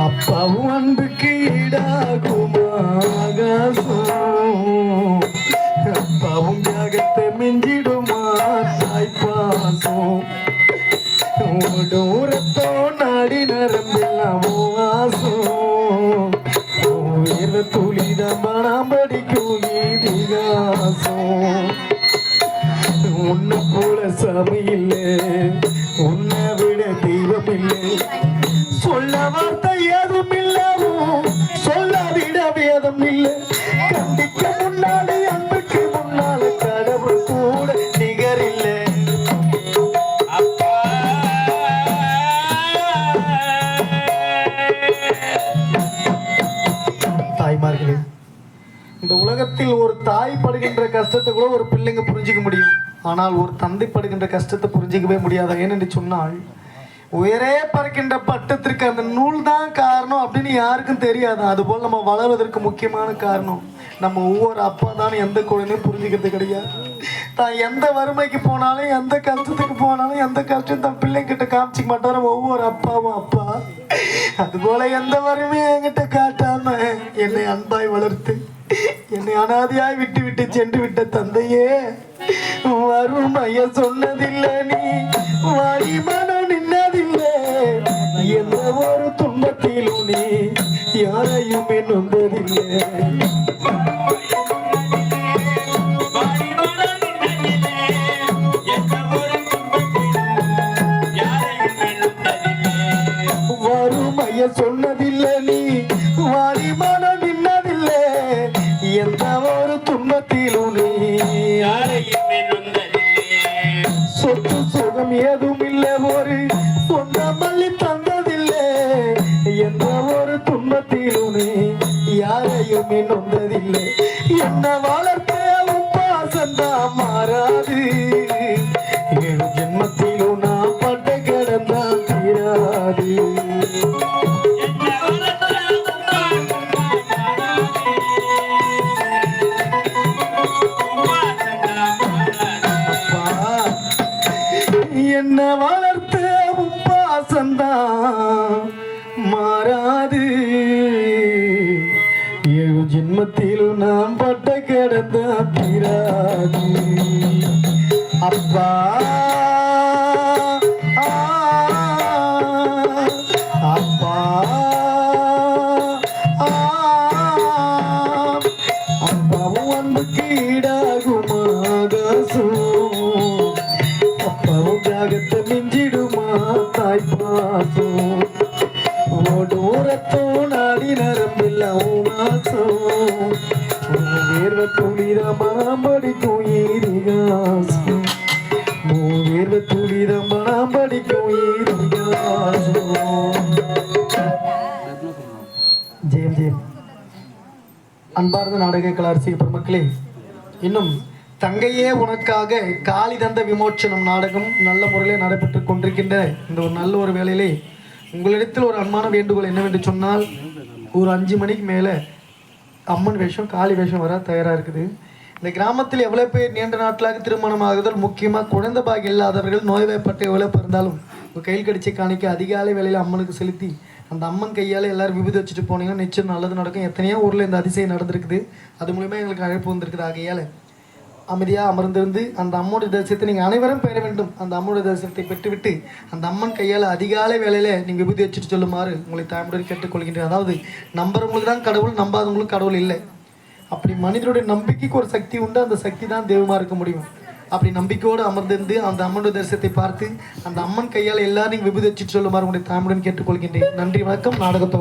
அப்பாவும் அன்புக்கு ஈடாகும் ஆகாசம் அப்பாவும் தியாகத்தை போல இல்லை உன்னை விட தெய்வம் இல்லை சொல்ல வார்த்தை ஏதும் இல்லவும் சொல்ல விட வேதம் இல்லை. கண்டிக்க முன்னாடி அன்புக்கு முன்னால கடவுள் கூட நிகர் இல்லை தாய்மார்களே இந்த உலகத்தில் ஒரு தாய் படுகின்ற கஷ்டத்தை கூட ஒரு பிள்ளைங்க புரிஞ்சிக்க முடியும். ஆனால் ஒரு தந்தை படுகின்ற கஷ்டத்தை புரிஞ்சிக்கவே முடியாது? ஏனென்று சொன்னால் உயரே பறக்கின்ற பட்டத்திற்கு அந்த நூல் தான் காரணம் அப்படின்னு யாருக்கும் தெரியாது? அதுபோல் நம்ம வளர்வதற்கு முக்கியமான காரணம் நம்ம ஒவ்வொரு அப்பா தான் எந்த குழந்தையும் புரிஞ்சுக்கிறது கிடையாது. தான் எந்த வறுமைக்கு போனாலும் எந்த கஷ்டத்துக்கு போனாலும் எந்த கஷ்டம் தன் பிள்ளைங்கிட்ட காமிச்சிக்க மாட்டாரு ஒவ்வொரு அப்பாவும் அப்பா. அதுபோல எந்த வறுமையும் என்கிட்ட காட்டாம என்னை அன்பாய் வளர்த்து என்னை அனாதியாய் விட்டு விட்டு சென்று விட்ட தந்தையே. வறுமைய சொன்னதில்லை நீ. வழிமனம் நின்னதில்லை. எந்த ஒரு துன்பத்திலும் நீ யாரையுமே நொந்ததில்லை சொத்து சுகம் ஏதும் இல்லை ஒரு சொந்த மல்லி தந்ததில்லை. எந்த ஒரு துன்பத்திலும் யாரையும் நொந்ததில்லை. என்ன வளர்த்த பாசந்தா மாறாது. மாறாது ஏழு ஜென்மத்திலும் நாம் பட்ட கிடந்த தீராது அப்பா அப்பா அப்பாவும் அன்புக்கு ஈடாகும் ஆகாசம் அப்பாவும் தியாகத்தை மிஞ்சிடுமா தாய் துளிதமாம் படிக்கும் ஈரிகாசம் வேர்வ துளிதமாம் படிக்கும் ஈரிகாசம் ஜெயம் ஜெயம். அன்பார்ந்த நாடக கலாரசிக பெருமக்களே இன்னும் தங்கையே உனக்காக காளி தந்த விமோச்சனம் நாடகம் நல்ல முறையில் நடைபெற்று கொண்டிருக்கின்ற இந்த ஒரு நல்ல ஒரு வேலையிலே உங்களிடத்தில் ஒரு அன்பான வேண்டுகோள் என்னவென்று சொன்னால் ஒரு அஞ்சு மணிக்கு மேலே அம்மன் வேஷம் காளி வேஷம் வர தயாராக இருக்குது. இந்த கிராமத்தில் எவ்வளோ பேர் நீண்ட நாட்களாக திருமணம் ஆகுதல் முக்கியமாக குழந்தை பாகம் இல்லாதவர்கள் நோய்வாய்ப்பட்டு எவ்வளோ பிறந்தாலும் உங்கள் கையில் கடிச்ச காணிக்க அதிகாலை வேலையில் அம்மனுக்கு செலுத்தி அந்த அம்மன் கையால் எல்லோரும் விபத்து வச்சுட்டு போனீங்கன்னா நிச்சயம் நல்லது நடக்கும். எத்தனையோ ஊரில் இந்த அதிசயம் நடந்திருக்குது. அது மூலிமா எங்களுக்கு அழைப்பு வந்திருக்குது ஆகையால். அமைதியாக அமர்ந்திருந்து அந்த அம்மனுடைய தரிசனத்தை நீங்கள் அனைவரும் பெற வேண்டும். அந்த அம்மனுடைய தரிசனத்தை பெற்றுவிட்டு அந்த அம்மன் கையால் அதிகாலை வேலையில் நீங்கள் விபூதி வச்சுட்டு சொல்லுமாறு உங்களை தாய்மொழி கேட்டுக்கொள்கின்றேன். அதாவது நம்புறவங்களுக்கு தான் கடவுள் நம்பாதவங்களுக்கு கடவுள் இல்லை. அப்படி மனிதனுடைய நம்பிக்கைக்கு ஒரு சக்தி உண்டு. அந்த சக்தி தான் தெய்வமாக இருக்க முடியும். அப்படி நம்பிக்கையோடு அமர்ந்திருந்து அந்த அம்மனுடைய தரிசனத்தை பார்த்து அந்த அம்மன் கையால் எல்லாரையும் நீங்கள் சொல்லுமாறு உங்களுடைய தாமுடன் கேட்டுக்கொள்கின்றேன். நன்றி வணக்கம். நாடகத்தை